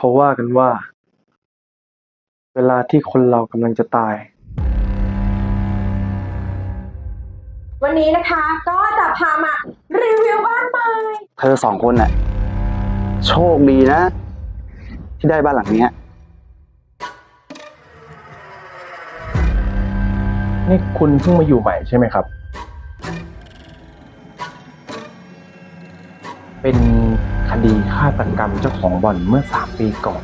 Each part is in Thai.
เขาว่ากันว่า เวลาที่คนเรากำลังจะตาย วันนี้นะคะก็จะพามารีวิวบ้านใหม่เธอสองคนน่ะ โชคดีนะ ที่ได้บ้านหลังเนี้ยนี่คุณเพิ่งมาอยู่ใหม่ใช่ไหมครับ เป็น คดีฆาตกรรมเจ้าของบ่อนเมื่อสามปีก่อน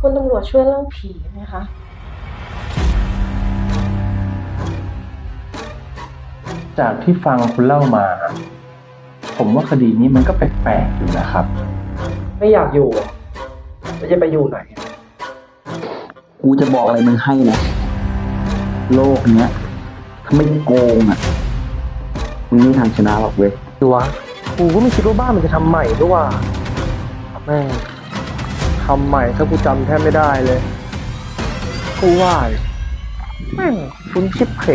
คุณตำรวจช่วยเรื่องผีไหมคะ จากที่ฟังคุณเล่ามา ผมว่าคดีนี้มันก็แปลกๆอยู่นะครับ ไม่อยากอยู่แล้วจะไปอยู่ไหน กูจะบอกอะไรมึงให้นะ โลกเนี้ยถ้าไม่โกงอะ มึงไม่มีทางชนะหรอกเว้ย ดูวะกูก็ไม่คิดว่าบ้านมันจะทำใหม่ด้วยว่าแม่งทำใหม่ถ้ากูจำแทบไม่ได้เลย กูว่าแม่งคุณชิปเพล